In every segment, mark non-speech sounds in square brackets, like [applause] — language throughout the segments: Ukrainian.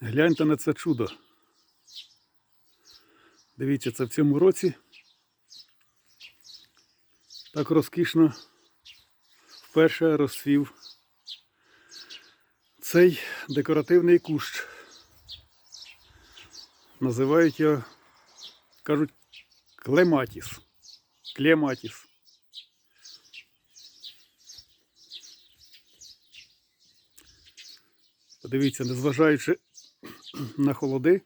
Гляньте на це чудо. Дивіться, це в цьому році так розкішно вперше розцвів цей декоративний кущ. Називають його, кажуть, клематіс. Клематіс. Подивіться, незважаючи [clears throat] на холоди.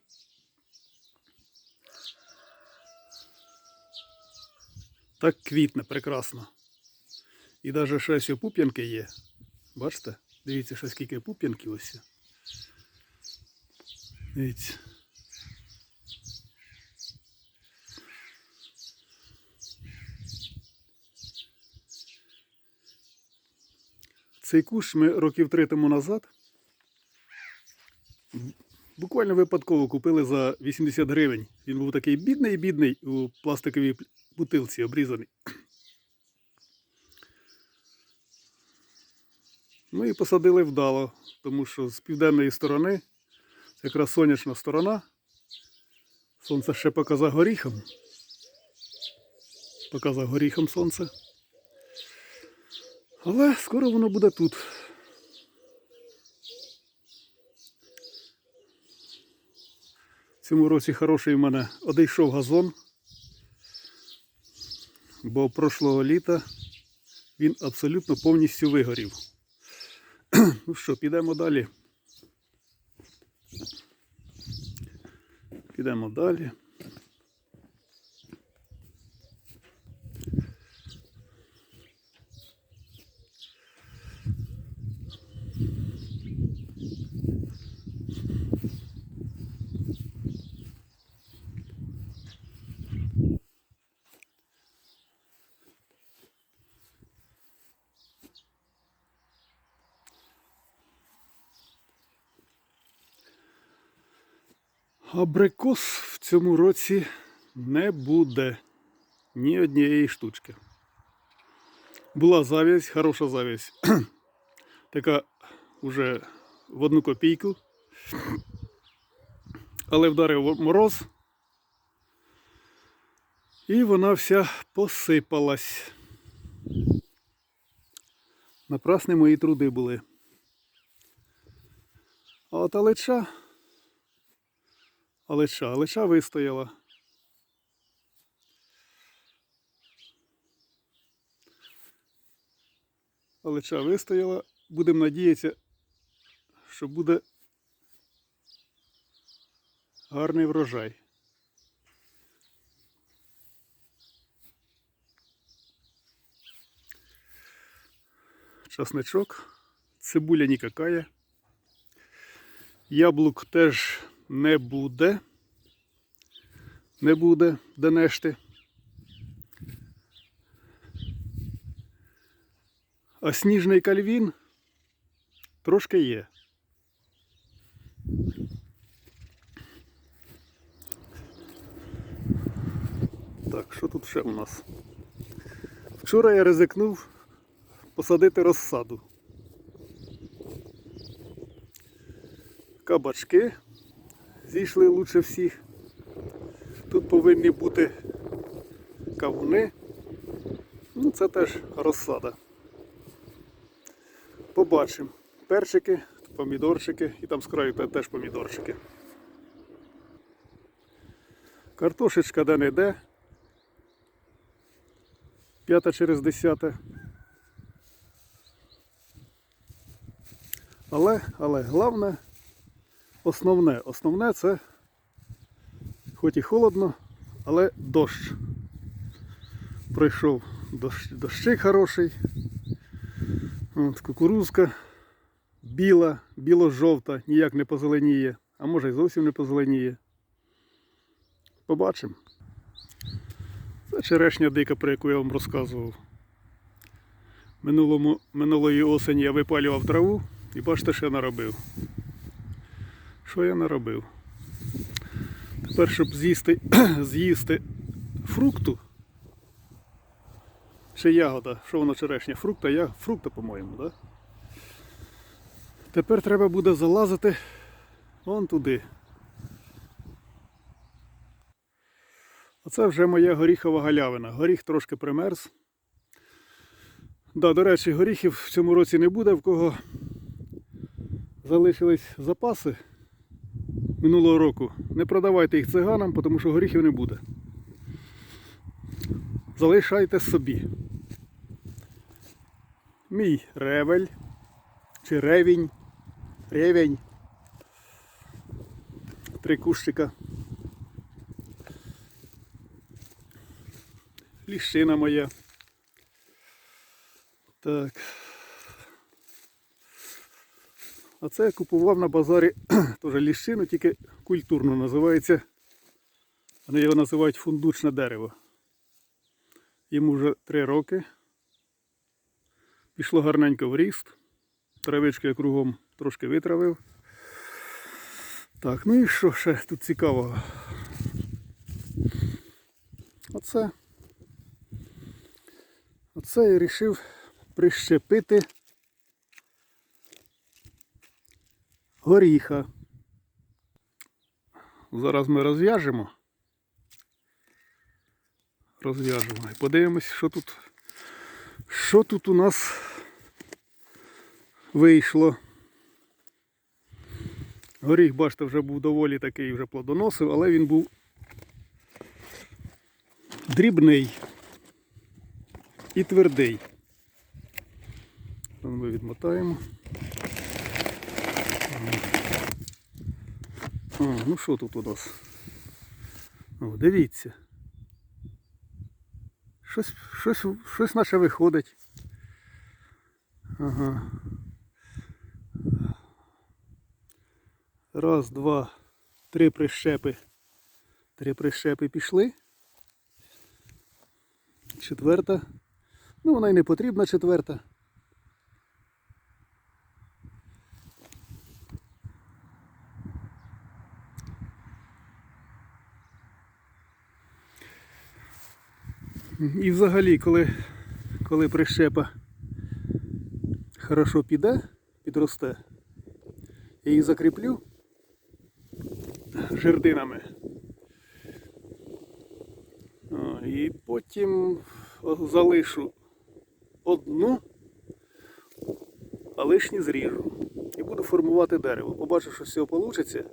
Так квітне прекрасно. І навіть ще ось пуп'янки є. Бачите? Дивіться, ще скільки пуп'янків ось. Дивіться. Цей кущ ми років три тому назад буквально випадково купили за 80 гривень. Він був такий бідний бідний у пластиковій бутилці обрізаний. Ну і посадили вдало, тому що з південної сторони, якраз сонячна сторона. Сонце ще поки за горіхом. Поки за горіхом сонце. Але скоро воно буде тут. Цьому році хороший в мене одійшов газон, бо прошлого літа він абсолютно повністю вигорів. [clears throat] Ну що, підемо далі. Підемо далі. Абрикос в цьому році не буде ні однієї штучки. Була завість, хороша завість. [clears throat] така уже в одну копійку. Але вдарив мороз. І вона вся посипалась. Напрасні мої труди були. А от алеча Алеча, алеча вистояла. Алеча вистояла. Будемо надіятися, що буде гарний врожай. Часничок, цибуля нікакая. Яблук теж не буде. Не буде де нешти. А сніжний кальвін трошки є. Так, що тут ще у нас? Вчора я ризикнув посадити розсаду. Кабачки зійшли лучше всіх. Тут повинні бути кавуни. Ну, це теж розсада. Побачимо. Перчики, помідорчики і там з краю теж помідорчики. Картошечка де не йде. П'ята через десяте. Але, але головне, основне, основне це хоч і холодно, але дощ. Пройшов дощ, дощик хороший. От, кукурузка біла, біло-жовта, ніяк не позеленіє, а може й зовсім не позеленіє. Побачимо. Це черешня дика, про яку я вам розказував. Минулому, минулої осені я випалював траву і бачите, що я наробив. Що я наробив? Тепер, щоб з'їсти, [clears throat] з'їсти фрукту, чи ягода, що воно черешня? Фрукта, я, фрукта, по-моєму, да? Тепер треба буде залазити Вон туди. Оце вже моя горіхова галявина. Горіх трошки примерз. Да, до речі, горіхів в цьому році не буде, в кого залишились запаси минулого року. Не продавайте їх циганам, тому що горіхів не буде. Залишайте собі. Мій ревель чи ревінь. Ревень. Три кущика. Ліщина моя. Так. А це я купував на базарі [clears throat] теж ліщину, тільки культурно називається. Вони його називають фундучне дерево. Йому вже три роки. Пішло гарненько в ріст. Травички я кругом трошки витравив. Так, ну і що ще тут цікавого? Оце. Оце я вирішив прищепити горіха. Зараз ми розв'яжемо. Розв'яжемо і подивимось, що тут, що тут у нас вийшло. Горіх, бачите, вже був доволі такий вже плодоносив, але він був дрібний і твердий. Ми відмотаємо. А, ну що тут у нас? О, дивіться. Щось, щось, щось наше виходить. Ага. Раз, два, три прищепи. Три прищепи пішли. Четверта. Ну, вона й не потрібна четверта. І взагалі, коли, коли прищепа хорошо піде, підросте, я її закріплю жердинами. І потім залишу одну, а лишні зріжу. І буду формувати дерево. Побачу, що цього вийде.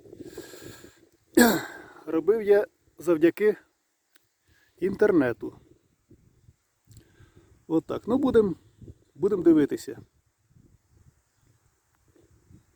Робив я завдяки інтернету. Отак. Ну, будемо будем дивитися.